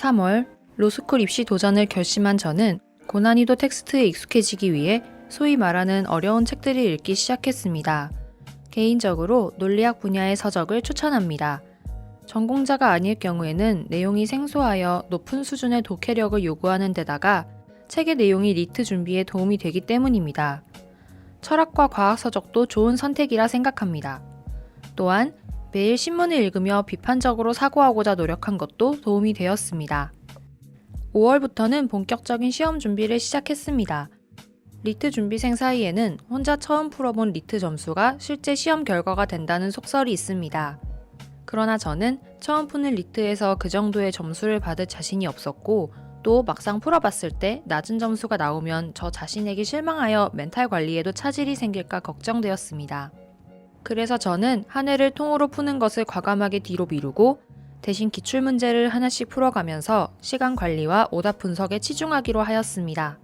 3월 로스쿨 입시 도전을 결심한 저는 고난이도 텍스트에 익숙해지기 위해 소위 말하는 어려운 책들을 읽기 시작했습니다. 개인적으로 논리학 분야의 서적을 추천합니다. 전공자가 아닐 경우에는 내용이 생소하여 높은 수준의 독해력을 요구하는 데다가 책의 내용이 리트 준비에 도움이 되기 때문입니다. 철학과 과학 서적도 좋은 선택이라 생각합니다. 또한 매일 신문을 읽으며 비판적으로 사고하고자 노력한 것도 도움이 되었습니다. 5월부터는 본격적인 시험 준비를 시작했습니다. 리트 준비생 사이에는 혼자 처음 풀어본 리트 점수가 실제 시험 결과가 된다는 속설이 있습니다. 그러나 저는 처음 푸는 리트에서 그 정도의 점수를 받을 자신이 없었고 또 막상 풀어봤을 때 낮은 점수가 나오면 저 자신에게 실망하여 멘탈 관리에도 차질이 생길까 걱정되었습니다. 그래서 저는 한 해를 통으로 푸는 것을 과감하게 뒤로 미루고 대신 기출 문제를 하나씩 풀어가면서 시간 관리와 오답 분석에 치중하기로 하였습니다.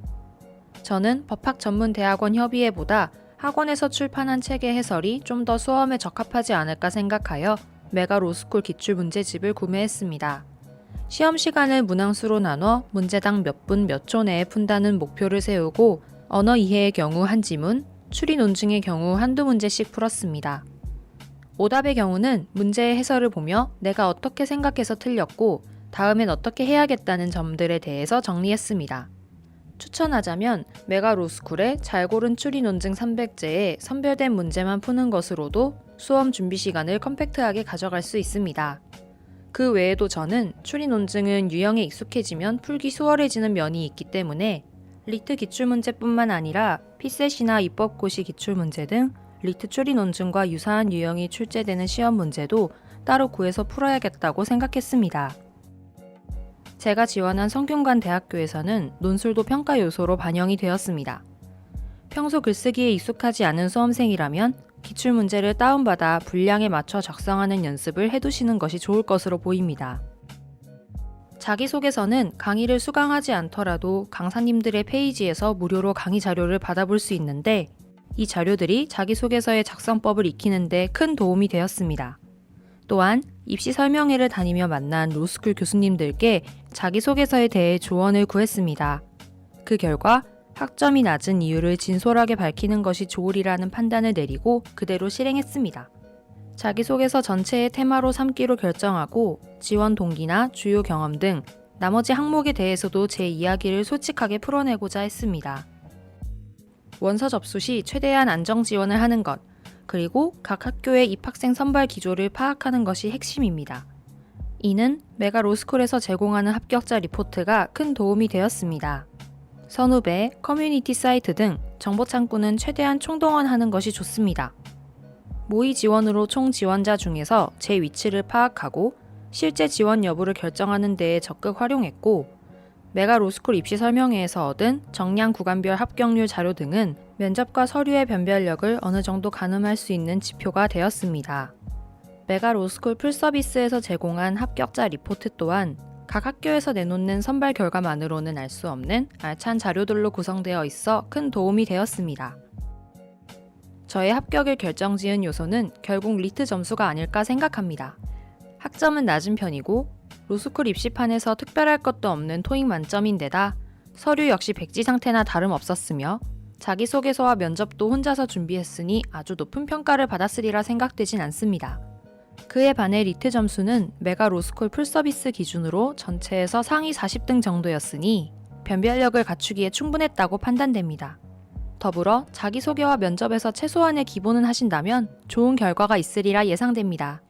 저는 법학 전문 대학원 협의회보다 학원에서 출판한 책의 해설이 좀 더 수험에 적합하지 않을까 생각하여 메가 로스쿨 기출 문제집을 구매했습니다. 시험 시간을 문항수로 나눠 문제당 몇 분 몇 초 내에 푼다는 목표를 세우고 언어 이해의 경우 한 지문, 추리 논증의 경우 한두 문제씩 풀었습니다. 오답의 경우는 문제의 해설을 보며 내가 어떻게 생각해서 틀렸고 다음엔 어떻게 해야겠다는 점들에 대해서 정리했습니다. 추천하자면 메가 로스쿨의 잘 고른 추리 논증 300제에 선별된 문제만 푸는 것으로도 수험 준비 시간을 컴팩트하게 가져갈 수 있습니다. 그 외에도 저는 추리 논증은 유형에 익숙해지면 풀기 수월해지는 면이 있기 때문에 리트 기출문제뿐만 아니라 피셋이나 입법고시 기출문제 등 리트 추리 논증과 유사한 유형이 출제되는 시험 문제도 따로 구해서 풀어야겠다고 생각했습니다. 제가 지원한 성균관 대학교에서는 논술도 평가 요소로 반영이 되었습니다. 평소 글쓰기에 익숙하지 않은 수험생이라면 기출 문제를 다운받아 분량에 맞춰 작성하는 연습을 해두시는 것이 좋을 것으로 보입니다. 자기소개서는 강의를 수강하지 않더라도 강사님들의 페이지에서 무료로 강의 자료를 받아볼 수 있는데 이 자료들이 자기소개서의 작성법을 익히는데 큰 도움이 되었습니다. 또한 입시 설명회를 다니며 만난 로스쿨 교수님들께 자기소개서에 대해 조언을 구했습니다. 그 결과 학점이 낮은 이유를 진솔하게 밝히는 것이 좋으리라는 판단을 내리고 그대로 실행했습니다. 자기소개서 전체의 테마로 삼기로 결정하고 지원 동기나 주요 경험 등 나머지 항목에 대해서도 제 이야기를 솔직하게 풀어내고자 했습니다. 원서 접수 시 최대한 안정 지원을 하는 것, 그리고 각 학교의 입학생 선발 기조를 파악하는 것이 핵심입니다. 이는 메가 로스쿨에서 제공하는 합격자 리포트가 큰 도움이 되었습니다. 선후배, 커뮤니티 사이트 등 정보 창구는 최대한 총동원하는 것이 좋습니다. 모의 지원으로 총 지원자 중에서 제 위치를 파악하고 실제 지원 여부를 결정하는 데에 적극 활용했고 메가 로스쿨 입시 설명회에서 얻은 정량 구간별 합격률 자료 등은 면접과 서류의 변별력을 어느 정도 가늠할 수 있는 지표가 되었습니다. 메가 로스쿨 풀서비스에서 제공한 합격자 리포트 또한 각 학교에서 내놓는 선발 결과만으로는 알 수 없는 알찬 자료들로 구성되어 있어 큰 도움이 되었습니다. 저의 합격을 결정지은 요소는 결국 리트 점수가 아닐까 생각합니다. 학점은 낮은 편이고 로스쿨 입시판에서 특별할 것도 없는 토익 만점인데다 서류 역시 백지 상태나 다름없었으며 자기소개서와 면접도 혼자서 준비했으니 아주 높은 평가를 받았으리라 생각되진 않습니다. 그에 반해 리트 점수는 메가 로스쿨 풀서비스 기준으로 전체에서 상위 40등 정도였으니 변별력을 갖추기에 충분했다고 판단됩니다. 더불어 자기소개와 면접에서 최소한의 기본은 하신다면 좋은 결과가 있으리라 예상됩니다.